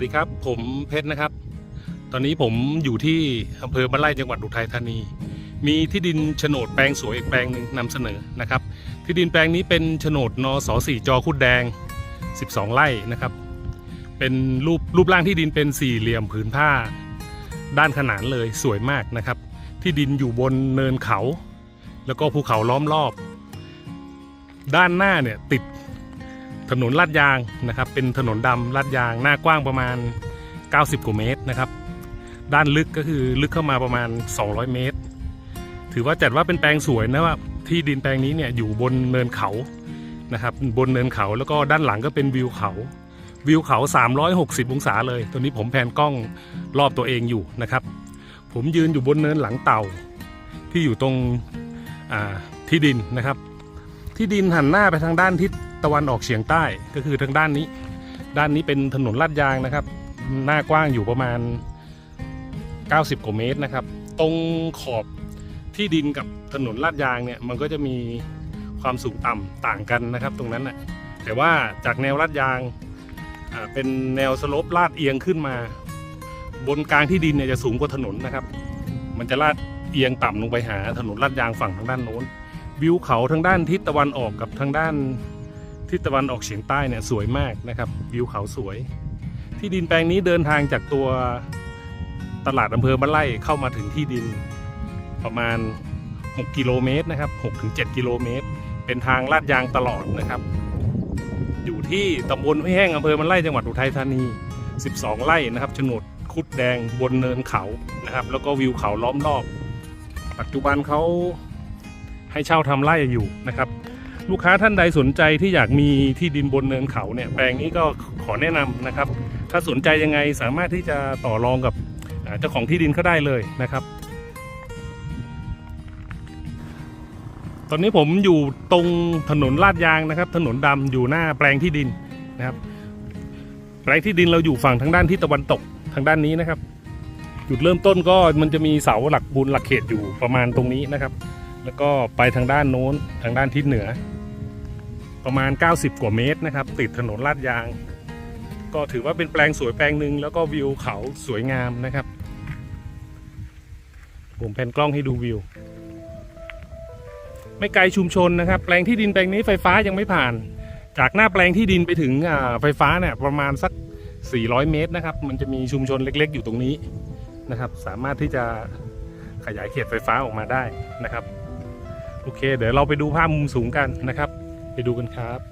สวัสดีครับ ผมเพชรนะครับ ตอนนี้ผมอยู่ที่อำเภอบ้านไร่จังหวัดอุทัยธานี มีที่ดินโฉนดแปลงสวยอีกแปลงหนึ่งนำเสนอนะครับ ที่ดินแปลงนี้เป็นโฉนดนสสี่จอคุดแดง 12 ไร่นะครับ เป็นรูปรูปร่างที่ดินเป็นสี่เหลี่ยมผืนผ้า ด้านขนานเลยสวยมากนะครับ ที่ดินอยู่บนเนินเขา แล้วก็ภูเขาล้อมรอบ ด้านหน้าเนี่ยติด ถนนลาดยางนะครับ เป็นถนนดำลาดยาง หน้ากว้างประมาณ 90กว่าเมตรนะครับ ด้านลึกก็คือลึกเข้ามาประมาณ 200 เมตร ถือว่าจัดว่าเป็นแปลงสวยนะว่าที่ดินแปลงนี้เนี่ยอยู่บนเนินเขานะครับ บนเนินเขาแล้วก็ด้านหลังก็เป็นวิวเขาวิวเขา 360 องศาเลย ตัวนี้ผมแผนกล้องรอบตัวเองอยู่นะครับ ผมยืนอยู่บนเนินหลังเต่า ที่อยู่ตรงที่ดินนะครับ ที่ดินหันหน้าไปทางด้านทิศ ตะวันออกเฉียงใต้ก็คือทางด้านนี้ ด้านนี้เป็นถนนลาดยางนะครับ หน้ากว้างอยู่ประมาณ 90กว่าเมตรนะครับ ตรงขอบที่ดินกับถนนลาดยางเนี่ยมันก็จะมีความสูงต่ำต่างกันนะครับ ตรงนั้นนะแต่ว่าจากแนวลาดยางเป็นแนวสลปลาดเอียงขึ้นมา บนกลางที่ดินเนี่ยจะสูงกว่าถนนนะครับ มันจะลาดเอียงต่ำลงไปหาถนนลาดยางฝั่งทางด้านโน้น วิวเขาทางด้านทิศตะวันออกกับทางด้าน ทิศตะวันออกเฉียงใต้เนี่ยสวยมากนะครับ วิวเขาสวย ที่ดินแปลงนี้เดินทางจากตัวตลาดอำเภอบ้านไร่เข้ามาถึงที่ดินประมาณ 6 กิโลเมตรนะครับ6-7 กิโลเมตร เป็นทางลาดยางตลอดนะครับ อยู่ที่ตำบลห้วยแห้งอำเภอบ้านไร่จังหวัดอุทัยธานี 12 ไร่นะครับโฉนดคุดแดงบนเนินเขานะครับ แล้วก็วิวเขาล้อมรอบ ปัจจุบันเขาให้เช่าทำไร่อยู่นะครับ ลูกค้าท่านใดสนใจที่อยากมีที่ดินบนเนินเขาเนี่ยแปลงนี้ก็ขอแนะนำนะครับ ถ้าสนใจยังไงสามารถที่จะต่อรองกับเจ้าของที่ดินเขาได้เลยนะครับ ตอนนี้ผมอยู่ตรงถนนลาดยางนะครับ ถนนดำอยู่หน้าแปลงที่ดินนะครับ แปลงที่ดินเราอยู่ฝั่งทางด้านที่ตะวันตกทางด้านนี้นะครับ จุดเริ่มต้นก็มันจะมีเสาหลักบุญหลักเขตอยู่ประมาณตรงนี้นะครับแล้วก็ไปทางด้านโน้นทางด้านทิศเหนือ ประมาณ 90 กว่าเมตรนะครับ ติดถนนลาดยาง ก็ถือว่าเป็นแปลงสวยแปลงหนึ่งแล้วก็วิวเขาสวยงามนะครับ ผมแพนกล้องให้ดูวิว ไม่ไกลชุมชนนะครับ แปลงที่ดินแปลงนี้ไฟฟ้ายังไม่ผ่าน จากหน้าแปลงที่ดินไปถึงไฟฟ้าเนี่ยประมาณสัก 400 เมตรนะครับ มันจะมีชุมชนเล็ก ๆ อยู่ตรงนี้นะครับ สามารถที่จะขยายเขตไฟฟ้าออกมาได้นะครับ โอเค เดี๋ยวเราไปดูภาพมุมสูงกันนะครับ ไปดูกันครับ